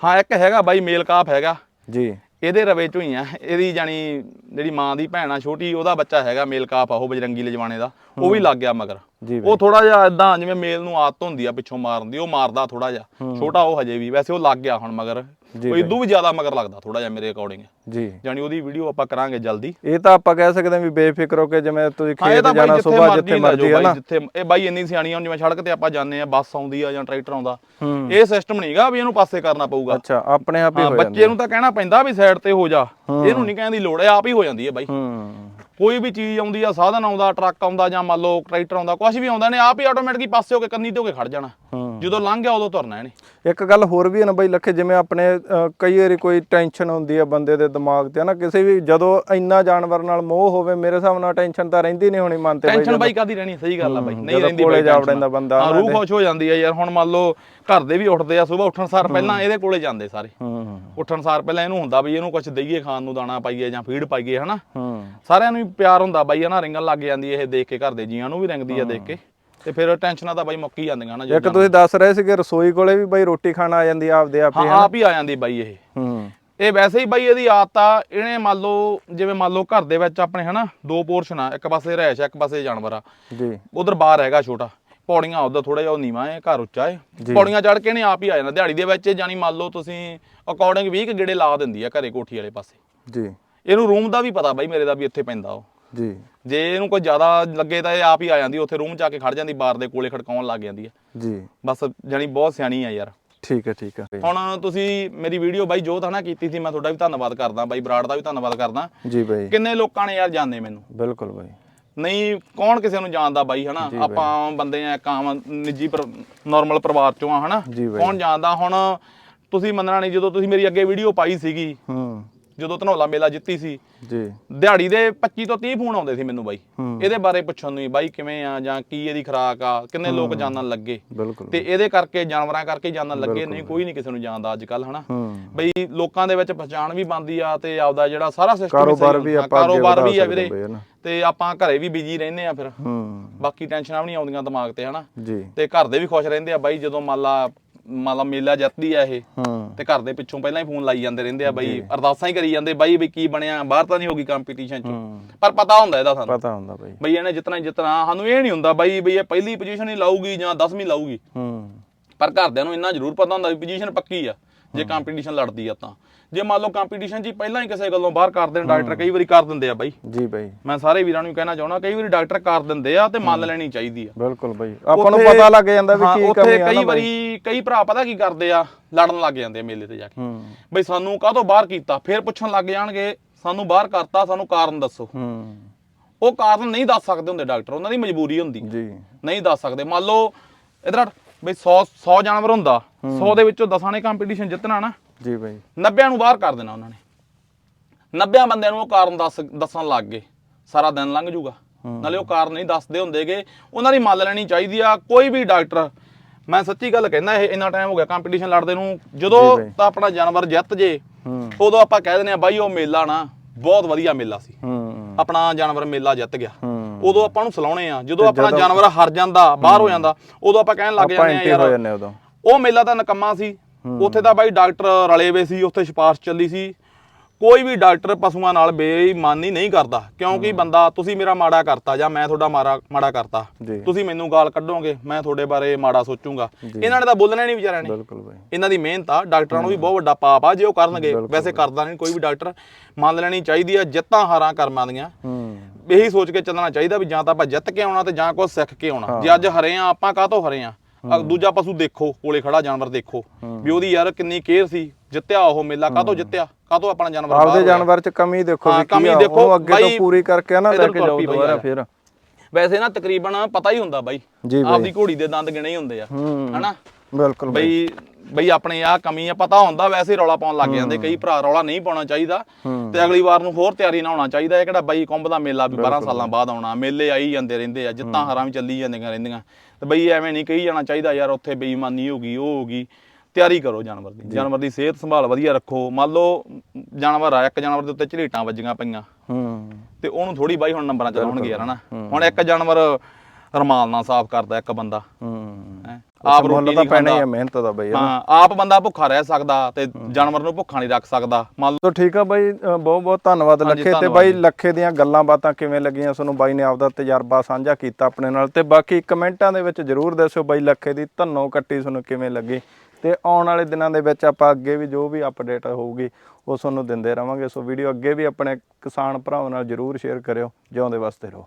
ਹਾਂ ਇੱਕ ਹੈਗਾ ਬਾਈ ਮੇਲ ਕਾਪ ਹੈਗਾ। ਜੀ। ਇਹਦੇ ਰਵੇ ਚੋਂ ਹੀ ਆ। ਇਹਦੀ ਜਾਨੀ ਜਿਹੜੀ ਮਾਂ ਦੀ ਭੈਣ ਆ ਛੋਟੀ ਉਹਦਾ ਬੱਚਾ ਹੈਗਾ ਮੇਲ ਕਾਪ ਆ ਉਹ ਬਜਰੰਗੀ ਲਜਵਾਣੇ ਦਾ। ਉਹ ਵੀ ਲੱਗ ਗਿਆ ਮਗਰ। ਉਹ ਥੋੜਾ ਜਿਹਾ ਇਦਾਂ ਜਿਵੇਂ ਮੇਲ ਨੂੰ ਆਦਤ ਹੁੰਦੀ ਆ ਪਿੱਛੋਂ ਮਾਰਨ ਦੀ ਉਹ ਮਾਰਦਾ ਥੋੜਾ ਜਿਹਾ। ਛੋਟਾ ਉਹ ਹਜੇ ਵੀ ਵੈਸੇ ਉਹ ਲੱਗ ਗਿਆ ਹੁਣ ਮਗਰ। ਉਹ ਇਦੋਂ ਵੀ ਜ਼ਿਆਦਾ ਮਗਰ ਲੱਗਦਾ ਥੋੜਾ ਜਿਹਾ ਮੇਰੇ ਅਕੋਰਡਿੰਗ ਜੀ। ਜਾਨੀ ਉਹਦੀ ਵੀਡੀਓ ਆਪਾਂ ਕਰਾਂਗੇ ਜਲਦੀ। ਇਹ ਤਾਂ ਆਪਾਂ ਕਹਿ ਸਕਦੇ ਹਾਂ ਵੀ ਬੇਫਿਕਰ ਹੋ ਕੇ ਜਿਵੇਂ ਤੁਸੀਂ ਖੇਤ ਜਾਣਾ ਸਵੇਰ ਜਿੱਥੇ ਮਰਜ਼ੀ ਹੈ ਨਾ। ਜਿੱਥੇ ਇਹ ਬਾਈ ਇੰਨੀ ਸਿਆਣੀ ਆ ਜਿਵੇਂ ਸੜਕ ਤੇ ਆਪਾਂ ਜਾਂਦੇ ਆ ਬੱਸ ਆਉਂਦੀ ਆ ਜਾਂ ਟਰੈਕਟਰ ਆਉਂਦਾ। ਇਹ ਸਿਸਟਮ ਨਹੀਂਗਾ ਵੀ ਇਹਨੂੰ ਪਾਸੇ ਕਰਨਾ ਪਊਗਾ। ਅੱਛਾ ਆਪਣੇ ਆਪ ਹੀ ਹਾਂ ਹੋ ਬੱਚੇ ਨੂੰ ਤਾਂ ਕਹਿਣਾ ਪੈਂਦਾ ਵੀ ਸਾਈਡ ਤੇ ਹੋ ਜਾ। ਇਹਨੂੰ ਨਹੀਂ ਕਹਿਣ ਦੀ ਲੋੜ ਹੈ ਆਪ ਹੀ ਹੋ ਜਾਂਦੀ ਹੈ ਬਾਈ। ਕੋਈ ਵੀ ਚੀਜ਼ ਆਉਂਦੀ ਆ ਸਾਧਨ ਆਉਂਦਾ ਟਰੱਕ ਆਉਂਦਾ ਜਾਂ ਮੰਨ ਲਓ ਟਰੈਕਟਰ ਆਉਂਦਾ ਕੁਝ ਵੀ ਆਉਂਦਾ ਨੇ ਆਪ ਹੀ ਆਟੋਮੈਟਿਕਲੀ ਪਾਸੇ ਹੋ ਕੇ ਕੰਨੀ ਤੇ ਹੋ ਕੇ ਖੜ ਜਾਣਾ। ਜਦੋਂ ਲੰਘ ਗਿਆ ਉਦੋਂ ਤੁਰਨਾ ਇਹਨੇ। ਇੱਕ ਗੱਲ ਹੋਰ ਵੀ ਹੈ ਨਾ ਬਾਈ ਲੱਖੇ ਜਿਵੇਂ ਆਪਣੇ ਕਈ ਵਾਰੀ ਕੋਈ ਟੈਨਸ਼ਨ ਹੁੰਦੀ ਹੈ ਬੰਦੇ ਦੇ ਦਿਮਾਗ ਤੇ ਨਾ ਕਿਸੇ ਵੀ ਜਦੋਂ ਇੰਨਾ ਜਾਨਵਰ ਨਾਲ ਮੋਹ ਹੋਵੇ ਮੇਰੇ ਹਿਸਾਬ ਨਾਲ ਟੈਨਸ਼ਨ ਤਾਂ ਰਹਿੰਦੀ ਨਹੀਂ ਹੋਣੀ ਮਨ ਤੇ ਬਾਈ ਟੈਨਸ਼ਨ ਬਾਈ ਕਾਦੀ ਰਹਿਣੀ? ਸਹੀ ਗੱਲ ਆ ਬਾਈ। ਨਹੀਂ ਰਹਿੰਦੀ ਕੋਲੇ ਬਾਈ ਜਾ। ਵੜਦਾ ਬੰਦਾ ਹਾਂ ਰੂਹ ਖੁਸ਼ ਹੋ ਜਾਂਦੀ ਆ ਯਾਰ। ਹੁਣ ਮੰਨ ਲਓ ਘਰ ਦੇ ਵੀ ਉੱਠਦੇ ਆ ਸਵੇਰ ਉੱਠਣ ਸਾਰ ਪਹਿਲਾਂ ਇਹਦੇ ਕੋਲੇ ਜਾਂਦੇ ਸਾਰੇ। ਹੂੰ ਉੱਠਣ ਸਾਰ ਪਹਿਲਾਂ ਇਹਨੂੰ ਹੁੰਦਾ ਵੀ ਇਹਨੂੰ ਕੁਝ ਦਈਏ ਖਾਣ ਨੂੰ ਦਾਣਾ ਪਾਈਏ ਜਾਂ ਫੀਡ ਪਾਈਏ ਹਨਾ? ਹੂੰ। ਸਾਰਿਆਂ ਨੂੰ ਪਿਆਰ ਹੁੰਦਾ ਬਾਈ ਹਨਾ? ਰਿੰਗਣ ਲੱਗ ਜਾਂਦੀ ਇਹ ਦੇਖ ਕੇ ਘਰ ਦੇ ਜੀਆਂ ਨੂੰ ਵੀ ਰਿੰਗਦੀ ਆ ਦੇਖ ਕੇ। ਤੇ ਫਿਰ ਟੈਨਸ਼ਨਾਂ ਤਾਂ ਬਾਈ ਮੁੱਕ ਹੀ ਜਾਂਦੀਆਂ ਨਾ ਇੱਕ ਤੁਸੀਂ ਦੱਸ ਰਹੇ ਸੀਗੇ ਰਸੋਈ ਕੋਲੇ ਵੀ ਬਾਈ ਰੋਟੀ ਖਾਣ ਆ ਜਾਂਦੀ ਆ ਆਪਦੇ ਆਪ ਹੀ ਹਾਂ ਆਪ ਹੀ ਆ ਜਾਂਦੀ ਬਾਈ ਇਹ। ਹੂੰ। ਇਹ ਵੈਸੇ ਹੀ ਬਾਈ ਇਹਦੀ ਆਦਤ ਆ ਇਹਨੇ ਮੰਨ ਲਓ ਜਿਵੇਂ ਮੰਨ ਲਓ ਘਰ ਦੇ ਵਿੱਚ ਆਪਣੇ ਹਨਾ ਦੋ ਪੋਰਸ਼ਨ ਆ ਇੱਕ ਪਾਸੇ ਰਹਿਸ਼ ਆ ਇੱਕ ਪਾਸੇ ਜਾਨਵਰ ਆ। ਜੀ। ਉਧਰ ਬਾਹਰ ਹੈਗਾ ਛੋਟਾ ਪੌੜੀਆਂ ਉਹਦਾ ਥੋੜਾ ਜਿਹਾ ਉਹ ਨੀਵਾ ਹੈ ਘਰ ਉੱਚਾ ਹੈ। ਪੌੜੀਆਂ ਚੜ ਕੇ ਨੇ ਆਪ ਹੀ ਆ ਜਾਣਾ ਦਿਹਾੜੀ ਦੇ ਵਿੱਚ ਜਾਨੀ ਮੰਨ ਲਓ ਤੁਸੀਂ ਅਕੋਰਡਿੰਗ 20 ਕੁ ਗੇੜੇ ਲਾ ਦਿੰਦੀ ਆ ਘਰੇ ਕੋਠੀ ਵਾਲੇ ਪਾਸੇ। ਜੀ। ਇਹਨੂੰ ਰੂਮ ਦਾ ਵੀ ਪਤਾ ਬਾਈ ਮੇਰੇ ਦਾ ਵੀ ਇੱਥੇ ਪੈਂਦਾ ਉਹ। ਜੀ। ਜੇ ਇਹਨੂੰ ਕੋਈ ਜ਼ਿਆਦਾ ਲੱਗੇ ਤਾਂ ਇਹ ਆਪ ਹੀ ਆ ਜਾਂਦੀ ਉੱਥੇ ਰੂਮ ਚ ਆ ਕੇ ਖੜ ਜਾਂਦੀ ਬਾਰ ਦੇ ਕੋਲੇ ਖੜਕਾਉਣ ਲੱਗ ਜਾਂਦੀ ਹੈ। ਜੀ। ਬਸ ਜਾਨੀ ਬਹੁਤ ਸਿਆਣੀ ਆ ਯਾਰ। ਠੀਕ ਹੈ ਠੀਕ ਹੈ। ਹੁਣ ਤੁਸੀਂ ਮੇਰੀ ਵੀਡੀਓ ਬਾਈ ਜੋਤ ਹਨਾ ਕੀਤੀ ਸੀ ਮੈਂ ਤੁਹਾਡਾ ਵੀ ਧੰਨਵਾਦ ਕਰਦਾ ਬਾਈ ਬਰਾੜ ਦਾ ਵੀ ਧੰਨਵਾਦ ਕਰਦਾ। ਜੀ ਬਾਈ। ਕਿੰਨੇ ਲੋਕਾਂ ਨੇ ਯਾਰ ਜਾਣਦੇ ਮੈਨੂੰ? ਬਿਲਕੁਲ ਬਾਈ। ਨਹੀਂ ਕੌਣ ਕਿਸੇ ਨੂੰ ਜਾਣਦਾ ਬਾਈ ਹਨਾ। ਆਪਾਂ ਬੰਦੇ ਆ ਇੱਕ ਆਮ ਨਿੱਜੀ ਨਾਰਮਲ ਪਰਿਵਾਰ ਚੋਂ ਆ ਹਨਾ। ਕੌਣ ਜਾਣਦਾ? ਹੁਣ ਤੁਸੀਂ ਮੰਨਣਾ ਨਹੀਂ ਜਦੋਂ ਤੁਸੀਂ ਮੇਰੀ ਅੱਗੇ ਵੀਡੀਓ ਪਾਈ ਸੀਗੀ ਹੂੰ। ਜਦੋਂ ਧਨੌਲਾ ਮੇਲਾ ਜਿੱਤੀ ਸੀ ਜੀ। ਦਿਹਾੜੀ ਦੇ 25 ਤੋਂ 30 ਫੋਨ ਆਉਂਦੇ ਸੀ ਮੈਨੂੰ ਬਾਈ। ਇਹਦੇ ਬਾਰੇ ਪੁੱਛਣ ਨੂੰ ਬਾਈ ਕਿਵੇਂ ਆ ਜਾਂ ਕੀ ਇਹਦੀ ਖੁਰਾਕ ਆ ਕਿੰਨੇ ਲੋਕ ਜਾਣਨ ਲੱਗੇ। ਤੇ ਇਹਦੇ ਕਰਕੇ ਜਾਨਵਰਾਂ ਕਰਕੇ ਜਾਣਨ ਲੱਗੇ ਨਹੀਂ ਕੋਈ ਨਹੀਂ ਕਿਸੇ ਨੂੰ ਜਾਣਦਾ ਅੱਜ ਕੱਲ ਹਨਾ ਬਈ ਲੋਕਾਂ ਦੇ ਵਿੱਚ ਪਛਾਣ ਵੀ ਬਣਦੀ ਆ ਤੇ ਆਪਦਾ ਜਿਹੜਾ ਸਾਰਾ ਸਿਸਟਮ ਕਾਰੋਬਾਰ ਵੀ ਆਪਾਂ ਅੱਗੇ ਕਾਰੋਬਾਰ ਵੀ ਆ ਵੀਰੇ। ਤੇ ਆਪਾਂ ਘਰੇ ਵੀ ਬਿਜ਼ੀ ਰਹਿੰਦੇ ਆ ਫਿਰ। ਬਾਕੀ ਟੈਨਸ਼ਨਾਂ ਵੀ ਨਹੀਂ ਆਉਂਦੀਆਂ ਦਿਮਾਗ ਤੇ ਹਨਾ। ਤੇ ਘਰ ਦੇ ਵੀ ਖੁਸ਼ ਰਹਿੰਦੇ ਆ ਬਾਈ ਜਦੋਂ ਮੰਨ ਲਾ ਮੰਨ ਲਾ ਮੇਲਾ ਜਿੱਤਦੀ ਆ ਇਹ। ਹੂੰ। ਤੇ ਘਰ ਦੇ ਪਿੱਛੋਂ ਪਹਿਲਾਂ ਹੀ ਫੋਨ ਲਾਈ ਜਾਂਦੇ ਰਹਿੰਦੇ ਆ ਬਾਈ ਅਰਦਾਸਾਂ ਹੀ ਕਰੀ ਜਾਂਦੇ ਬਾਈ ਵੀ ਕੀ ਬਣਿਆ ਬਾਹਰ ਤਾਂ ਨਹੀਂ ਹੋਗੀ ਕੰਪੀਟੀਸ਼ਨ ਚ। ਪਰ ਪਤਾ ਹੁੰਦਾ ਇਹਦਾ ਸਾਨੂੰ। ਪਤਾ ਹੁੰਦਾ ਬਾਈ। ਬਈ ਇਹਨੇ ਜਿੱਤਣਾ ਹੀ ਜਿੱਤਣਾ ਸਾਨੂੰ ਇਹ ਨਹੀਂ ਹੁੰਦਾ ਬਾਈ ਬਈ ਇਹ ਪਹਿਲੀ ਪੋਜੀਸ਼ਨ ਹੀ ਲਾਊਗੀ ਜਾਂ 10ਵੀਂ ਲਾਊਗੀ। ਹੂੰ। ਪਰ ਘਰਦਿਆਂ ਨੂੰ ਇੰਨਾ ਜ਼ਰੂਰ ਪਤਾ ਹੁੰਦਾ ਵੀ ਪੋਜੀਸ਼ਨ ਪੱਕੀ ਆ ਜੇ ਕੰਪੀਟੀਸ਼ਨ ਲੜਦੀ ਆ ਤਾਂ। ਜੇ ਮੰਨ ਲਓ ਕੰਪੀਟੀਸ਼ਨ ਹੀ ਪਹਿਲਾਂ ਹੀ ਕਿਸੇ ਗੱਲੋਂ ਬਾਹਰ ਕਰ ਦੇਣ ਡਾਕਟਰ ਕਈ ਵਾਰੀ ਕਰ ਦਿੰਦੇ ਆ ਬਾਈ। ਜੀ ਬਾਈ। ਮੈਂ ਸਾਰੇ ਵੀਰਾਂ ਨੂੰ ਕਹਿਣਾ ਚਾਹੁੰਦਾ ਕਈ ਵਾਰੀ ਡਾਕਟਰ ਕਰ ਦਿੰਦੇ ਆ ਤੇ ਮੰਨ ਲੈਣੀ ਚਾਹੀਦੀ ਆ। ਬਿਲਕੁਲ ਬਾਈ। ਆਪਾਂ ਨੂੰ ਉੱਥੇ- ਪਤਾ ਲੱਗ ਜਾਂਦਾ ਵੀ ਕੀ ਉੱਥੇ ਕਮੀ ਆ ਕਈ ਨਾ ਬਾਈ। ਵਾਰੀ ਕਈ ਭਰਾ ਪਤਾ ਕੀ ਕਰਦੇ ਆ ਲੜਨ ਲੱਗ ਜਾਂਦੇ ਆ ਮੇਲੇ ਤੇ ਜਾ ਕੇ। ਬਈ ਸਾਨੂੰ ਕਾਹਤੋਂ ਬਾਹਰ ਕੀਤਾ? ਫਿਰ ਪੁੱਛਣ ਲੱਗ ਜਾਣਗੇ ਸਾਨੂੰ ਬਾਹਰ ਕਰਤਾ ਸਾਨੂੰ ਕਾਰਨ ਦੱਸੋ। ਹੂੰ। ਉਹ ਕਾਰਨ ਨਹੀਂ ਦੱਸ ਸਕਦੇ ਹੁੰਦੇ ਡਾਕਟਰ ਉਹਨਾਂ ਦੀ ਮਜਬੂਰੀ ਹੁੰਦੀ ਜੀ। ਨਹੀਂ ਦੱਸ ਸਕਦੇ। ਮੰਨ ਲਓ ਇਧਰ ਬਈ 100 100 ਜਾਨਵਰ ਹੁੰਦਾ। 100 ਦੇ ਵਿੱਚੋਂ 10 ਨੇ ਕੰਪੀਟੀਸ਼ਨ ਜਿੱਤਣਾ ਨਾ ਜੀ ਬਾਈ। 90 ਨੂੰ ਬਾਹਰ ਕਰ ਦੇਣਾ ਉਹਨਾਂ ਨੇ। 90 ਬੰਦਿਆਂ ਨੂੰ ਉਹ ਕਾਰਨ ਦੱਸ ਦੱਸਣ ਲੱਗ ਗਏ। ਸਾਰਾ ਦਿਨ ਲੰਘ ਜੂਗਾ ਨਾਲੇ ਉਹ ਕਾਰਨ ਨਹੀਂ ਦੱਸਦੇ ਹੁੰਦੇਗੇ। ਉਹਨਾਂ ਦੀ ਮੰਨ ਲੈਣੀ ਚਾਹੀਦੀ ਆ। ਕੋਈ ਵੀ ਡਾਕਟਰ ਮੈਂ ਸੱਚੀ ਗੱਲ ਕਹਿੰਦਾ ਇਹ ਇੰਨਾ ਟਾਈਮ ਹੋ ਗਿਆ ਕੰਪੀਟੀਸ਼ਨ ਲੜਦੇ ਨੂੰ। ਜਦੋਂ। ਤਾਂ ਆਪਣਾ ਜਾਨਵਰ ਜਿੱਤ ਜੇ ਉਦੋਂ ਆਪਾਂ ਕਹਿ ਦਿੰਦੇ ਆ ਬਾਈ ਉਹ ਮੇਲਾ ਨਾ ਬਹੁਤ ਵਧੀਆ ਮੇਲਾ ਸੀ। ਆਪਣਾ ਜਾਨਵਰ ਮੇਲਾ ਜਿੱਤ ਗਿਆ। ਉਦੋਂ ਆਪਾਂ ਨੂੰ ਸਲਾਉਣੇ ਆ। ਜਦੋਂ ਆਪਣਾ ਜਾਨਵਰ ਹਾਰ ਜਾਂਦਾ ਬਾਹਰ ਹੋ ਜਾਂਦਾ ਉਦੋਂ ਆਪਾਂ ਕਹਿਣ ਲੱਗ ਜਾਂਦੇ ਆ ਯਾਰ ਉਹ ਮੇਲਾ ਤਾਂ ਨਕਮਾ ਸੀ। ਉੱਥੇ ਤਾਂ ਬਾਈ ਡਾਕਟਰ ਰਲੇ ਵੇ ਸੀ ਉੱਥੇ ਸਿਫਾਰਿਸ਼ ਚੱਲੀ ਸੀ। ਕੋਈ ਵੀ ਡਾਕਟਰ ਪਸ਼ੂਆਂ ਨਾਲ ਬੇਈਮਾਨੀ ਨਹੀਂ ਕਰਦਾ ਕਿਉਂਕਿ ਬੰਦਾ ਤੁਸੀਂ ਮੇਰਾ ਮਾੜਾ ਕਰਤਾ ਜਾਂ ਮੈਂ ਤੁਹਾਡਾ ਮਾੜਾ ਮਾੜਾ ਕਰਤਾ। ਤੁਸੀਂ ਮੈਨੂੰ ਗਾਲ ਕੱਢੋਗੇ ਮੈਂ ਤੁਹਾਡੇ ਬਾਰੇ ਮਾੜਾ ਸੋਚੂਗਾ। ਇਹਨਾਂ ਨੇ ਤਾਂ ਬੋਲਣਾ ਨਹੀਂ ਵਿਚਾਰਿਆਂ ਨੇ। ਬਿਲਕੁਲ ਬਾਈ। ਇਹਨਾਂ ਦੀ ਮਿਹਨਤ ਆ ਡਾਕਟਰਾਂ ਨੂੰ ਵੀ ਬਹੁਤ ਵੱਡਾ ਪਾਪ ਆ ਜੇ ਉਹ ਕਰਨਗੇ ਵੈਸੇ ਕਰਦਾ ਨਹੀਂ ਕੋਈ ਵੀ ਡਾਕਟਰ ਮੰਨ ਲੈਣੀ ਚਾਹੀਦੀ ਆ ਜਿੱਤਾਂ ਹਾਰਾਂ ਕਰਮਾਂ ਦੀਆਂ। ਇਹੀ ਸੋਚ ਕੇ ਚੱਲਣਾ ਚਾਹੀਦਾ ਵੀ ਜਾਂ ਤਾਂ ਆਪਾਂ ਜਿੱਤ ਕੇ ਆਉਣਾ ਤੇ ਜਾਂ ਕੁਝ ਸਿੱਖ ਕੇ ਆਉਣਾ। ਜੇ ਅੱਜ ਹਰੇ ਆ ਆਪਾਂ ਕਾਹਤੋਂ ਹਰੇ ਆ? ਅਹ ਦੂਜਾ ਪਸ਼ੂ ਦੇਖੋ ਕੋਲੇ ਖੜਾ ਜਾਨਵਰ ਦੇਖੋ। ਵੀ ਉਹਦੀ ਯਾਰ ਕਿੰਨੀ ਕੇਅਰ ਸੀ ਜਿੱਤਿਆ ਉਹ ਮੇਲਾ ਕਾਹਤੋਂ ਜਿੱਤਿਆ? ਕਾਹਤੋਂ ਆਪਣਾ ਜਾਨਵਰ ਆਪਦੇ? ਜਾਨਵਰ ਚ ਕਮੀ ਦੇਖੋ ਵੀ ਕੀ ਆ ਉਹਨੂੰ ਅੱਗੇ ਤੋਂ ਪੂਰੀ ਕਰਕੇ ਨਾ ਲੈ ਕੇ ਜਾਓ ਦੁਬਾਰਾ। ਫਿਰ। ਵੈਸੇ ਨਾ ਤਕਰੀਬਨ ਪਤਾ ਹੀ ਹੁੰਦਾ ਬਾਈ। ਆਪਦੀ ਘੋੜੀ ਦੇ ਦੰਦ ਗਿਣੇ ਹੀ ਹੁੰਦੇ ਆ। ਹਨਾ? ਬਿਲਕੁਲ ਬਾਈ ਬਈ। ਆਪਣੇ ਆ ਕਮੀ ਆ ਪਤਾ ਹੁੰਦਾ ਵੈਸੇ ਰੌਲਾ ਪਾਉਣ ਲੱਗ ਜਾਂਦੇ ਕਈ ਭਰਾ ਰੌਲਾ ਨਹੀਂ ਪਾਉਣਾ ਚਾਹੀਦਾ। ਤੇ ਅਗਲੀ ਵਾਰ ਨੂੰ ਹੋਰ ਤਿਆਰੀ ਨਾ ਹੋਣਾ ਚਾਹੀਦਾ ਇਹ ਕਿਹੜਾ ਬਾਈ ਕੁੰਭ ਦਾ ਮੇਲਾ ਵੀ 12 ਸਾਲਾਂ ਬਾਅਦ ਆਉਣਾ। ਮੇਲੇ ਆਈ ਜਾਂਦੇ ਰਹਿੰਦੇ ਆ ਜਿੱਤਾਂ ਹਾਰਾਂ ਵੀ ਚੱਲੀ ਜਾਂਦੀਆਂ ਰਹਿੰਦੀਆਂ। ਤੇ ਬਈ ਐਵੇਂ ਨਹੀਂ ਕਹੀ ਜਾਣਾ ਚਾਹੀਦਾ ਯਾਰ ਉੱਥੇ ਬੇਈਮਾਨੀ ਹੋ ਗਈ ਉਹ ਹੋ ਗਈ। ਤਿਆਰੀ ਕਰੋ ਜਾਨਵਰ ਦੀ। ਜਾਨਵਰ ਦੀ ਸਿਹਤ ਸੰਭਾਲ ਵਧੀਆ ਰੱਖੋ। ਮੰਨ ਲਓ ਜਾਨਵਰ ਆ ਇੱਕ ਜਾਨਵਰ ਦੇ ਉੱਤੇ ਝਰੀਟਾਂ ਵੱਜੀਆਂ ਪਈਆਂ। ਹੂੰ। ਤੇ ਉਹਨੂੰ ਥੋੜੀ ਬਾਈ ਹੁਣ ਨੰਬਰਾਂ ਚ ਲਾਉਣਗੇ ਯਾਰ ਹਨਾ? ਹੁਣ ਇੱਕ ਜਾਨਵਰ ਰਮਾਲ ਨਾਲ ਸਾਫ਼ ਕਰਦਾ ਇੱਕ ਬੰਦਾ। ਹੂੰ। ਹੈਂ। ਆਪ ਰੋਟੀ ਤਾਂ ਨਹੀਂ ਪੈਣਾ ਹੀ ਆ ਮਿਹਨਤ ਦਾ ਬਾਈ। ਹਾਂ ਆਪ ਬੰਦਾ ਭੁੱਖਾ ਰਹਿ ਸਕਦਾ ਤੇ ਜਾਨਵਰ ਨੂੰ ਭੁੱਖਾ ਨਹੀਂ ਰੱਖ ਸਕਦਾ। ਮੰਨ ਤੋ ਠੀਕ ਆ ਬਾਈ ਬਹੁਤ ਬਹੁਤ ਧੰਨਵਾਦ ਲੱਖੇ ਤੇ ਬਾਈ। ਲੱਖੇ ਦੀਆਂ ਗੱਲਾਂ ਬਾਤਾਂ ਕਿਵੇਂ ਲੱਗੀਆਂ ਤੁਹਾਨੂੰ ਬਾਈ ਨੇ ਆਪਦਾ ਤਜਰਬਾ ਸਾਂਝਾ ਕੀਤਾ ਆਪਣੇ ਨਾਲ ਤੇ ਬਾਕੀ ਕਮੈਂਟਾਂ ਦੇ ਵਿੱਚ ਜਰੂਰ ਦੱਸਿਓ ਬਾਈ ਲੱਖੇ ਦੀ ਧੰਨੋ ਕੱਟੀ ਤੁਹਾਨੂੰ ਕਿਵੇਂ ਲੱਗੀ ਤੇ ਆਉਣ ਵਾਲੇ ਦਿਨਾਂ ਦੇ ਵਿੱਚ ਆਪਾਂ ਅੱਗੇ ਵੀ ਜੋ ਵੀ ਅਪਡੇਟ ਹੋਊਗੀ ਉਹ ਤੁਹਾਨੂੰ ਦਿੰਦੇ ਰਵਾਂਗੇ। ਸੋ ਵੀਡੀਓ ਅੱਗੇ ਵੀ ਆਪਣੇ ਕਿਸਾਨ ਭਰਾਵਾਂ ਨਾਲ ਜਰੂਰ ਸ਼ੇਅਰ ਕਰਿਓ। ਜਿਉਂਦੇ ਵਾਸਤੇ ਰਹੋ।